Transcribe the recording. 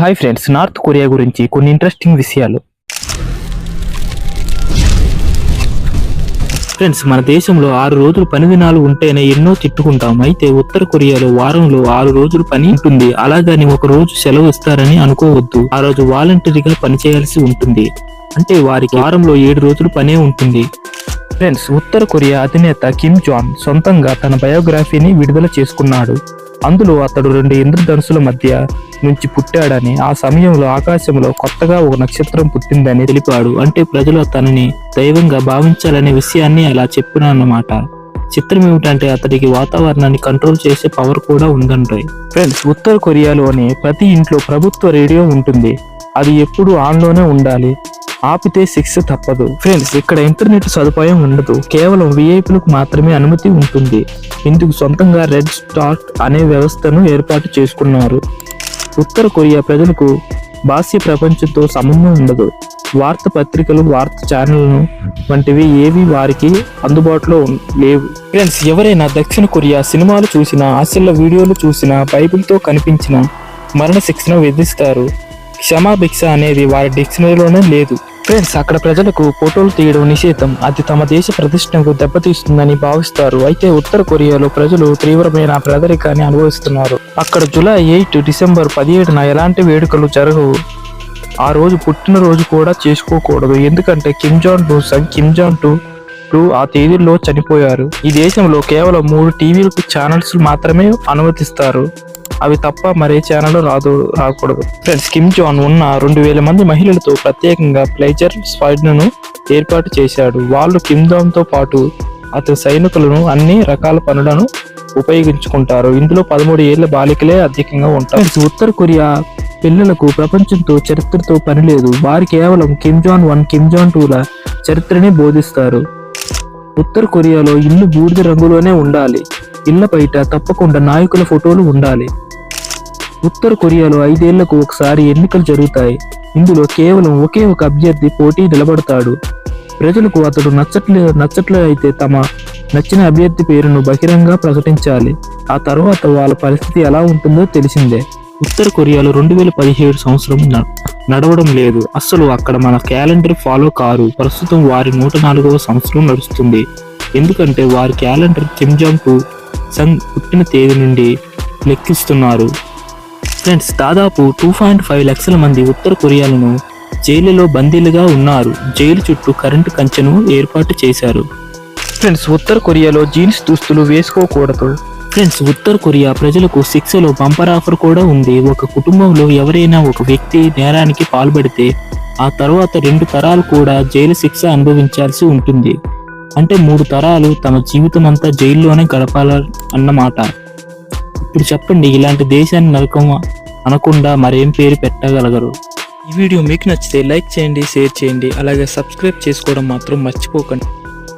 Hi friends north Korea గురించి కొన్ని interesting విషయాలు. ఫ్రెండ్స్ మన దేశంలో ఆరు రోజులు పని దినాలు ఉంటేనే ఎన్నో తిట్టుకుంటాం. అయితే ఉత్తర కొరియాలో వారంలో ఆరు రోజులు పని ఉంటుంది. అలాగని ఒక రోజు సెలవు ఇస్తారని అనుకోవద్దు. ఆ రోజు వాలంటరీగా పనిచేయాల్సి ఉంటుంది. అంటే వారికి వారంలో ఏడు రోజులు పనే ఉంటుంది. ఫ్రెండ్స్ ఉత్తర కొరియా అధినేత కిమ్ జాన్ సొంతంగా తన బయోగ్రఫీని విడుదల చేసుకున్నాడు. అందులో అతడు రెండు ఇంద్రధనుసుల మధ్య నుంచి పుట్టాడని ఆ సమయంలో ఆకాశంలో కొత్తగా ఒక నక్షత్రం పుట్టిందని తెలిపాడు. అంటే ప్రజలు తనని దైవంగా భావించాలనే విషయాన్ని అలా చెప్పినన్నమాట. చిత్రం ఏమిటంటే అతడికి వాతావరణాన్ని కంట్రోల్ చేసే పవర్ కూడా ఉందంటాయి. ఫ్రెండ్స్ ఉత్తర కొరియాలోని ప్రతి ఇంట్లో ప్రభుత్వ రేడియో ఉంటుంది. అది ఎప్పుడు ఆన్లోనే ఉండాలి. ఆపితే శిక్ష తప్పదు. ఫ్రెండ్స్ ఇక్కడ ఇంటర్నెట్ సదుపాయం ఉండదు. కేవలం విఐపీలకు మాత్రమే అనుమతి ఉంటుంది. ఇందుకు సొంతంగా రెడ్ స్టార్ట్ అనే వ్యవస్థను ఏర్పాటు చేసుకున్నారు. ఉత్తర కొరియా ప్రజలకు బాహ్య ప్రపంచంతో సంబంధం ఉండదు. వార్త పత్రికలు వార్త ఛానళ్ళను వంటివి ఏవి వారికి అందుబాటులో లేవు. ఫ్రెండ్స్ ఎవరైనా దక్షిణ కొరియా సినిమాలు చూసినా ఆశల వీడియోలు చూసినా బైబిల్తో కనిపించిన మరణ శిక్షణ విధిస్తారు. క్షమాభిక్ష అనేది వారి డిక్షనరీలోనే లేదు. ఫ్రెండ్స్ అక్కడ ప్రజలకు ఫోటోలు తీయడం నిషేధం. అది తమ దేశ ప్రతిష్టకు దెబ్బతీస్తుందని భావిస్తారు. అయితే ఉత్తర కొరియాలో ప్రజలు తీవ్రమైన పేదరికాన్ని అనుభవిస్తున్నారు. అక్కడ జూలై ఎయిట్ డిసెంబర్ పదిహేడున ఎలాంటి వేడుకలు జరగవు. ఆ రోజు పుట్టినరోజు కూడా చేసుకోకూడదు. ఎందుకంటే కిమ్ జాన్ టు సంగ్ కిమ్ జాన్ టు టు ఆ తేదీల్లో చనిపోయారు. ఈ దేశంలో కేవలం మూడు టీవీలు ఛానల్స్ మాత్రమే అనుమతిస్తారు. అవి తప్ప మరే ఛానల్ రాదు రాకూడదు. ఫ్రెండ్స్ కిమ్ జాన్ ఉన్న రెండు వేల మంది మహిళలతో ప్రత్యేకంగా ప్లేజర్ స్క్వాడ్ను ఏర్పాటు చేశాడు. వాళ్ళు కిమ్ జాన్తో పాటు అతని సైనికులను అన్ని రకాల పనులను ఉపయోగించుకుంటారు. ఇందులో పదమూడు ఏళ్ళ బాలికలే అధికంగా ఉంటారు. ఉత్తర కొరియా పిల్లలకు ప్రపంచంతో చరిత్రతో పని లేదు. వారు కేవలం Kim Jong one Kim Jong టూల చరిత్రనే బోధిస్తారు. ఉత్తర కొరియాలో ఇల్లు బూడిద రంగులోనే ఉండాలి. ఇళ్ళ బయట తప్పకుండా నాయకుల ఫోటోలు ఉండాలి. ఉత్తర కొరియాలో ఐదేళ్ళకు ఒకసారి ఎన్నికలు జరుగుతాయి. ఇందులో కేవలం ఒకే ఒక అభ్యర్థి పోటీ నిలబడతాడు. ప్రజలకు అతడు నచ్చట్లే నచ్చట్లే అయితే తమ నచ్చిన అభ్యర్థి పేరును బహిరంగ ప్రకటించాలి. ఆ తర్వాత వాళ్ళ పరిస్థితి ఎలా ఉంటుందో తెలిసిందే. ఉత్తర కొరియాలో రెండు వేల పదిహేడు సంవత్సరం న- నడవడం లేదు. అసలు అక్కడ మన క్యాలెండర్ ఫాలో కారు. ప్రస్తుతం వారి నూట నాలుగవ సంవత్సరం నడుస్తుంది. ఎందుకంటే వారి క్యాలెండర్ కిమ్ టు సంగ్ పుట్టిన తేదీ నుండి లెక్కిస్తున్నారు. ఫ్రెండ్స్ దాదాపు టూ పాయింట్ ఫైవ్ లక్షల మంది ఉత్తర కొరియాలను జైలులో బందీలుగా ఉన్నారు. జైలు చుట్టూ కరెంటు కంచెను ఏర్పాటు చేశారు. ఫ్రెండ్స్ ఉత్తర కొరియాలో జీన్స్ దుస్తులు వేసుకోకూడదు. ఫ్రెండ్స్ ఉత్తర కొరియా ప్రజలకు శిక్షలో బంపర్ ఆఫర్ కూడా ఉంది. ఒక కుటుంబంలో ఎవరైనా ఒక వ్యక్తి నేరానికి పాల్పడితే ఆ తర్వాత రెండు తరాలు కూడా జైలు శిక్ష అనుభవించాల్సి ఉంటుంది. అంటే మూడు తరాలు తమ జీవితం అంతా జైల్లోనే గడపాల అన్నమాట. ఇప్పుడు చెప్పండి ఇలాంటి దేశాన్ని నరకం అనకుండా మరేం పేరు పెట్టగలగరు. ఈ వీడియో మీకు నచ్చితే లైక్ చేయండి షేర్ చేయండి అలాగే సబ్స్క్రైబ్ చేసుకోవడం మాత్రం మర్చిపోకండి.